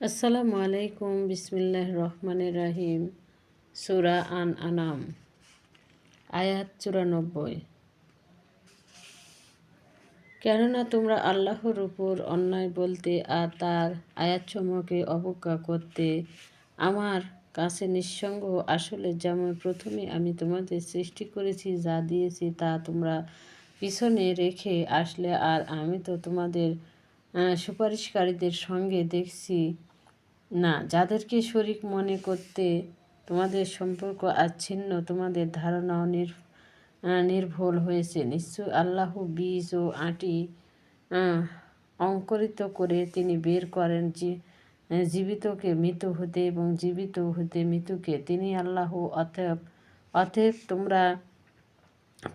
আসসালামু আলাইকুম বিসমিল্লাহ রহমানের রাহিম। সুরা আন আনাম, আয়াত চুরানব্বই। কেননা তোমরা আল্লাহর উপর অন্যায় বলতে আর তার আয়াতসমূহকে অবজ্ঞা করতে আমার কাছে নিঃসঙ্গ। আসলে যেমন প্রথমে আমি তোমাদের সৃষ্টি করেছি, যা দিয়েছি, তা তোমরা পিছনে রেখে আসলে, আর আমি তো তোমাদের সুপারিশকারীদের সঙ্গে দেখছি। না, যাদেরকে শরিক মনে করতে তোমাদের সম্পর্ক আচ্ছিন্ন, তোমাদের ধারণাও নির নির্ভুল হয়েছে। নিশ্চয় আল্লাহ বীজ ও আটি অঙ্করিত করে তিনি বের করেন জীবিতকে মৃত হতে এবং জীবিত হতে মৃত্যুকে। তিনি আল্লাহ অতএব অতএব তোমরা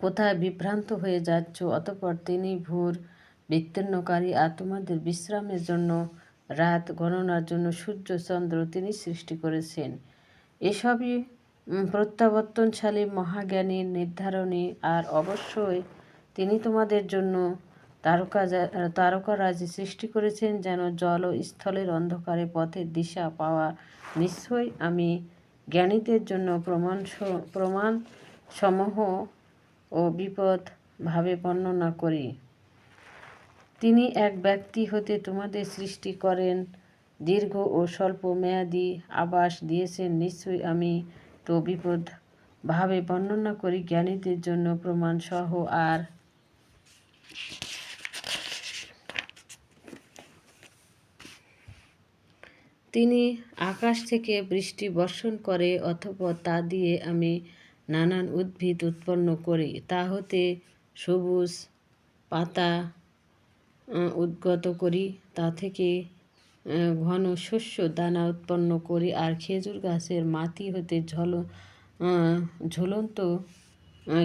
কোথায় বিভ্রান্ত হয়ে যাচ্ছ, অতপর তিনি ভোর বিচ্ছিন্নকারী আর তোমাদের বিশ্রামের জন্য রাত গণনার জন্য সূর্য, চন্দ্র তিনি সৃষ্টি করেছেন। এসবই প্রত্যাবর্তনশালী মহাজ্ঞানীর নির্ধারণী আর অবশ্যই তিনি তোমাদের জন্য তারকা তারকারাজি সৃষ্টি করেছেন যেন জল ও স্থলের অন্ধকারে পথের দিশা পাওয়া। নিশ্চয়ই আমি জ্ঞানীদের জন্য প্রমাণ প্রমাণ সমূহ ও বিপদ ভাবে বর্ণনা করি। তিনি এক ব্যক্তি হতে তোমাদের সৃষ্টি করেন। দীর্ঘ ও স্বল্প মেয়াদি আবাস দিয়েছেন। নিশ্চয়ই আমি তো বিপদ ভাবে বর্ণনা করি, জ্ঞানীদের জন্য প্রমাণ সহ আর তিনি আকাশ থেকে বৃষ্টি বর্ষণ করে অথবা তা দিয়ে আমি নানান উদ্ভিদ উৎপন্ন করি। তা হতে সবুজ পাতা উদ্গত করি। তা থেকে ঘন শস্য দানা উৎপন্ন করি আর খেজুর গাছের মাটি হতে ঝল ঝুলন্ত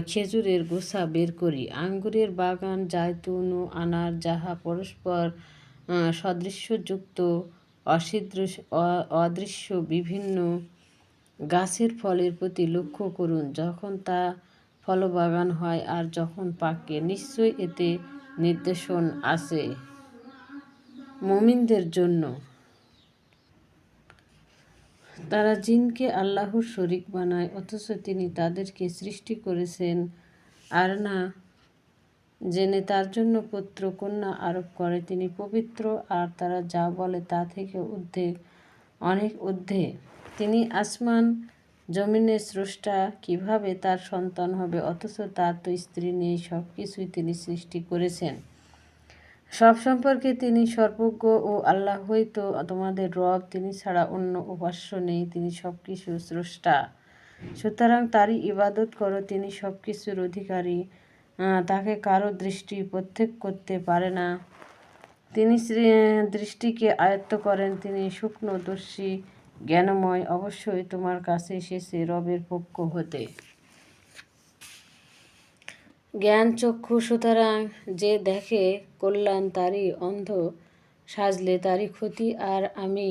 খেজুরের গোসা বের করি। আঙ্গুরের বাগান, জায়তুন ও আনার যাহা পরস্পর সদৃশ্যযুক্ত অসিদৃশ অদৃশ্য বিভিন্ন গাছের ফলের প্রতি লক্ষ্য করুন। যখন তা ফলবাগান হয় আর যখন পাকে নিশ্চয়ই এতে নির্দেশন আছে মমিনদের জন্য। তারা জিনকে আল্লাহর শরিক বানায়, অথচ তিনি তাদেরকে সৃষ্টি করেছেন আর না জেনে তার জন্য পুত্র কন্যা আরোপ করে। তিনি পবিত্র আর তারা যা বলে তা থেকে ঊর্ধ্বে, অনেক ঊর্ধ্বে। তিনি আসমান জমিনের স্রষ্টা কীভাবে তার সন্তান হবে, অথচ তার তো স্ত্রী নেই সব কিছুই তিনি সৃষ্টি করেছেন। সব সম্পর্কে তিনি সর্বজ্ঞ ও আল্লাহ হইতো তোমাদের রব, তিনি ছাড়া অন্য উপাস্য নেই, তিনি সব কিছু স্রষ্টা। সুতরাং তারই ইবাদত করো, তিনি সব কিছুর অধিকারী তাকে কারও দৃষ্টি প্রত্যেক করতে পারে না। তিনি দৃষ্টিকে আয়ত্ত করেন, তিনি শুকনোদর্শী জ্ঞানময় অবশ্যই তোমার কাছে এসেছে রবের পক্ষ হতে। জ্ঞান চক্ষু সুতরাং যে দেখে কল্যাণ তারই অন্ধ, সাজলে তারই ক্ষতি, আর আমি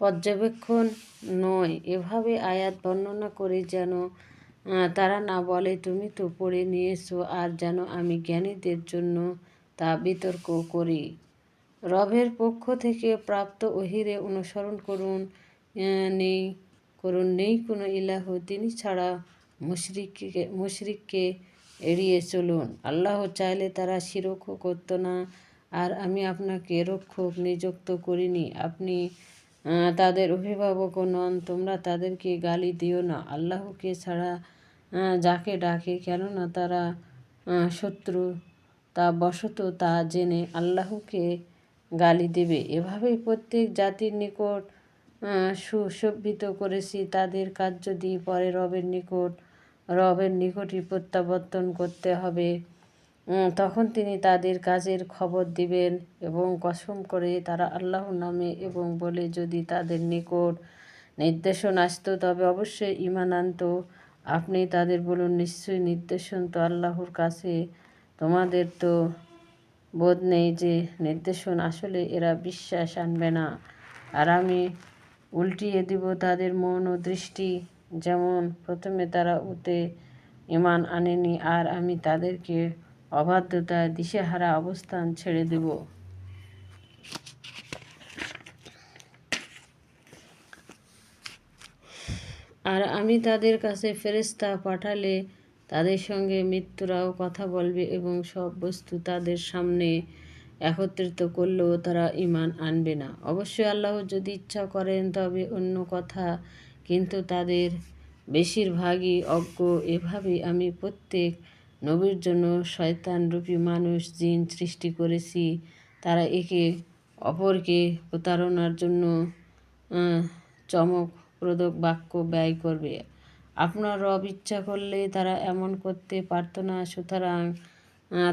পর্যবেক্ষণ নয় এভাবে আয়াত বর্ণনা করে যেন তারা না বলে, তুমি তো পড়ে নিয়েছো, আর যেন আমি জ্ঞানীদের জন্য তা বিতর্ক করি। রবের পক্ষ থেকে প্রাপ্ত ওহিরে অনুসরণ করুন নেই করুন। নেই কোনো ইলাহ, তিনি ছাড়া মুশরিককে মুশরিককে এড়িয়ে চলুন। আল্লাহ চাইলে তারা শিরক্ষ করতো না। আর আমি আপনাকে রক্ষক নিযুক্ত করিনি। আপনি তাদের অভিভাবক নন, তোমরা তাদেরকে গালি দিও না। আল্লাহকে ছাড়া যাকে ডাকে, কেননা তারা শত্রু, তা বশত তা জেনে আল্লাহকে গালি দেবে। এভাবেই প্রত্যেক জাতির নিকট সুশোভিত করেছি। তাদের কাজ যদি পরে রবের নিকট, রবের নিকটই প্রত্যাবর্তন করতে হবে তখন তিনি তাদের কাজের খবর দিবেন এবং কসম করে তারা আল্লাহর নামে এবং বলে যদি তাদের নিকট নির্দেশন আসত, তবে অবশ্যই ইমান আনত। আপনি তাদের বলুন, নিশ্চয়ই নির্দেশন তো আল্লাহর কাছে। তোমাদের তো বোধ নেই যে নির্দেশন আসলে এরা বিশ্বাস আনবে না। আর আমি উল্টিয়ে দিব তাদের মন ও দৃষ্টি। যেমন, প্রথমে তারা উতে ইমান আনেনি আর আমি তাদেরকে অবাধ্যতা, দিশেহারা অবস্থান ছেড়ে দেব। আর আমি তাদের কাছে ফেরেস্তা পাঠালে তাদের সঙ্গে মৃত্যুরাও কথা বলবে এবং সব বস্তু তাদের সামনে একত্রিত করলেও তারা ইমান আনবে না। অবশ্যই আল্লাহ যদি ইচ্ছা করেন তবে অন্য কথা, কিন্তু তাদের বেশিরভাগই অজ্ঞ। এভাবেই আমি প্রত্যেক নবীর জন্য শয়তানরূপী মানুষ জিন সৃষ্টি করেছি। তারা একে অপরকে প্রতারণার জন্য চমকপ্রদক বাক্য ব্যয় করবে। আপনার রব ইচ্ছা করলে তারা এমন করতে পারত না, সুতরাং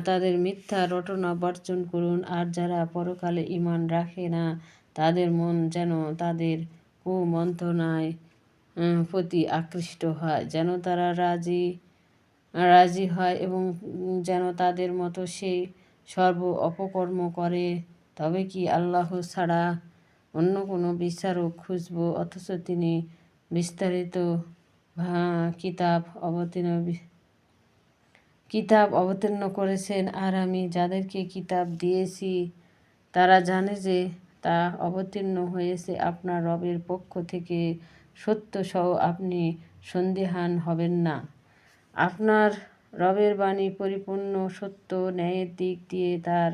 তাদের মিথ্যা রটনা বর্জন করুন। আর যারা পরকালে ইমান রাখে না, তাদের মন যেন তাদের কুমন্ত্রণায় প্রতি আকৃষ্ট হয়। যেন তারা রাজি রাজি হয় এবং যেন তাদের মতো সেই সর্ব অপকর্ম করে। তবে কি আল্লাহ ছাড়া অন্য কোনো বিচারক খুঁজব? অথচ তিনি বিস্তারিত কিতাব অবতীর্ণ কিতাব অবতীর্ণ করেছেন আর আমি যাদেরকে কিতাব দিয়েছি, তারা জানে যে তা অবতীর্ণ হয়েছে আপনার রবের পক্ষ থেকে। সত্য সহ আপনি সন্দেহান হবেন না। আপনার রবের বাণী পরিপূর্ণ, সত্য ন্যায়ের দিক দিয়ে তার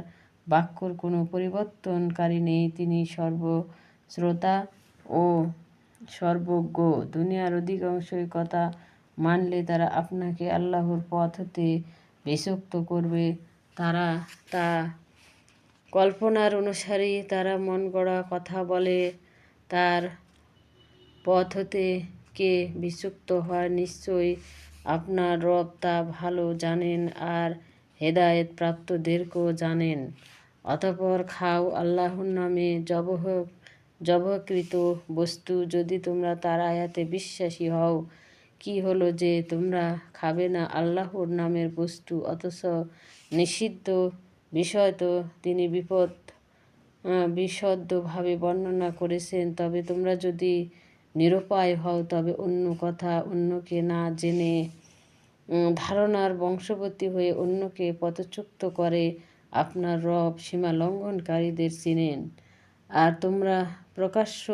বাক্যর কোনো পরিবর্তনকারী নেই। তিনি সর্বশ্রোতা ও সর্বজ্ঞ। দুনিয়ার অধিকাংশই কথা মানলে তারা আপনাকে আল্লাহর পথ হতে বিষক্ত করবে। তারা তা কল্পনার অনুসারী তারা মন গড়া কথা বলে। তার পথ হতে কে বিচুক্ত হয় নিশ্চয়ই আপনার রব তা ভালো জানেন আর হেদায়েত প্রাপ্তদেরকেও জানেন। অতপর খাও আল্লাহর নামে জবহ জবকৃত বস্তু। যদি তোমরা তার আয়াতে বিশ্বাসী হও কি হলো যে তোমরা খাবে না আল্লাহর নামের বস্তু? অথচ নিষিদ্ধ বিষয় তো তিনি বিপদ বিশদভাবে বর্ণনা করেছেন। তবে তোমরা যদি নিরুপায় হও, তবে অন্য কথা অন্যকে না জেনে ধারণার বংশবর্তী হয়ে অন্যকে পদচ্যুক্ত করে আপনার রব সীমা লঙ্ঘনকারীদের চিনেন। আর তোমরা প্রকাশ্য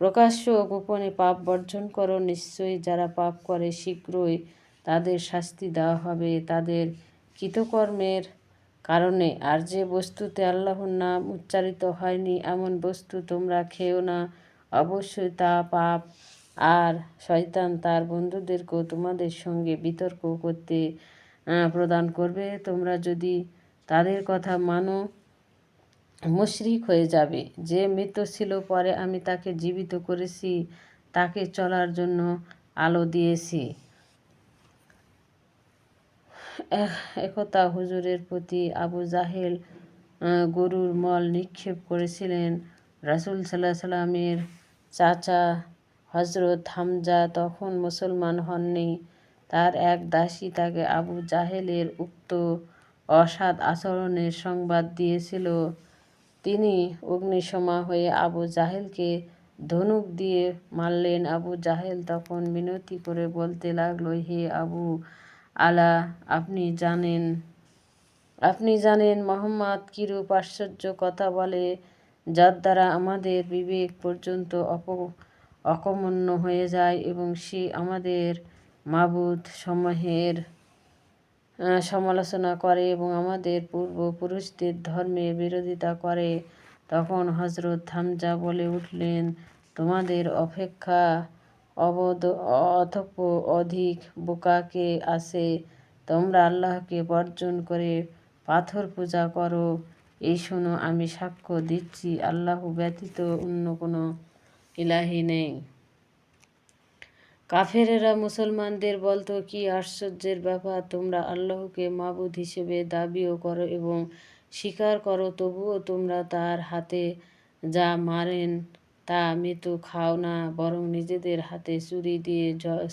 প্রকাশ্য গোপনে পাপ বর্জন করো, নিশ্চয়ই যারা পাপ করে শীঘ্রই তাদের শাস্তি দেওয়া হবে। তাদের কৃতকর্মের কারণে আর যে বস্তুতে আল্লাহর নাম উচ্চারিত হয়নি, এমন বস্তু তোমরা খেও না। অবশ্যই তা পাপ আর শয়তান তার বন্ধুদেরকেও তোমাদের সঙ্গে বিতর্ক করতে প্রদান করবে। তোমরা যদি তাদের কথা মানো মুশরিক হয়ে যাবে। যে মৃত ছিল পরে আমি তাকে জীবিত করেছি, তাকে চলার জন্য আলো দিয়েছি। একতা হুজুরের প্রতি আবু জাহেল গরুর মল নিক্ষেপ করেছিলেন। রাসুল সাল্লাহ সাল্লামের চাচা হজরত হামজা তখন মুসলমান হননি। তার এক দাসী তাকে আবু জাহেলের উক্ত অসাদ আচরণের সংবাদ দিয়েছিল। তিনি অগ্নিসমা হয়ে আবু জাহেলকে ধনুক দিয়ে মারলেন। আবু জাহেল তখন মিনতি করে বলতে লাগল, হে আবু আলা, আপনি জানেন আপনি জানেন মোহাম্মদ কিরূপ আশ্চর্য কথা বলে, যার দ্বারা আমাদের বিবেক পর্যন্ত অপ, অকমন্য হয়ে যায় এবং সে আমাদের মাবুদ সমূহের সমালোচনা করে এবং আমাদের পূর্বপুরুষদের ধর্মের বিরোধিতা করে। তখন হজরত থামজা বলে উঠলেন, তোমাদের অপেক্ষা অবদ অথপ অধিক বোকাকে আছে। তোমরা আল্লাহকে বর্জন করে পাথর পূজা করো। এই শোনো, আমি সাক্ষ্য দিচ্ছি, আল্লাহ ব্যতীত অন্য কোনো ইলাহি নেই। কাফেরেরা মুসলমানদের বলতো, কি আশ্চর্যের ব্যাপার, তোমরা আল্লাহকে মাবুদ হিসেবে দাবিও করো এবং স্বীকার করো, তবুও তোমরা তার হাতে যা মারেন তা মৃত্যু খাও না, বরং নিজেদের হাতে চুরি দিয়ে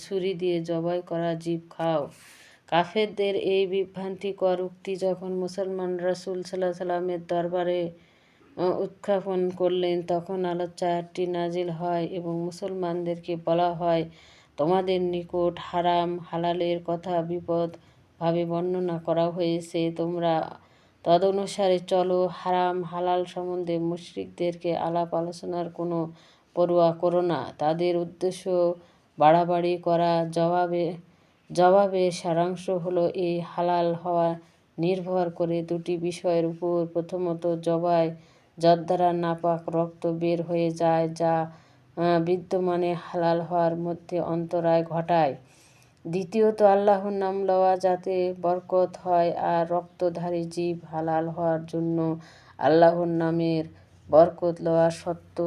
ছুরি দিয়ে জবাই করা জীব খাও। কাফেরদের এই বিভ্রান্তিকর উক্তি যখন মুসলমান রাসুল সাল্লাহ সাল্লামের দরবারে উৎক্ষেপণ করলেন, তখন আলোচ্যাটি নাজিল হয় এবং মুসলমানদেরকে বলা হয় তোমাদের নিকট হারাম, হালালের কথা বিপদভাবে বর্ণনা করা হয়েছে। তোমরা তদনুসারে চলো, হারাম, হালাল সম্বন্ধে মুশরিকদেরকে আলাপ আলোচনার কোনো পরোয়া করো না। তাদের উদ্দেশ্য বাড়াবাড়ি করা। জবাবে জবাবে সারাংশ হলো এই হালাল হওয়া নির্ভর করে দুটি বিষয়ের উপর প্রথমত জবাই যার দ্বারা নাপাক রক্ত বের হয়ে যায়, যা বিদ্যমানে হালাল হওয়ার মধ্যে অন্তরায় ঘটায়। দ্বিতীয়ত, আল্লাহর নাম লওয়া যাতে বরকত হয় আর রক্তধারী জীব হালাল হওয়ার জন্য আল্লাহর নামের বরকত লওয়া সত্য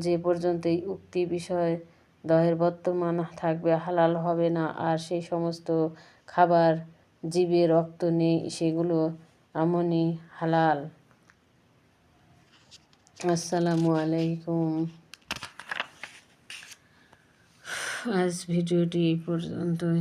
যে পর্যন্ত এই উক্তি বিষয় দহের বর্তমান থাকবে, হালাল হবে না। আর সেই সমস্ত খাবার, জীবে রক্ত নেই, সেগুলো এমনই হালাল। আসসালামু আলাইকুম। আজ ভিডিওটি এই পর্যন্তই।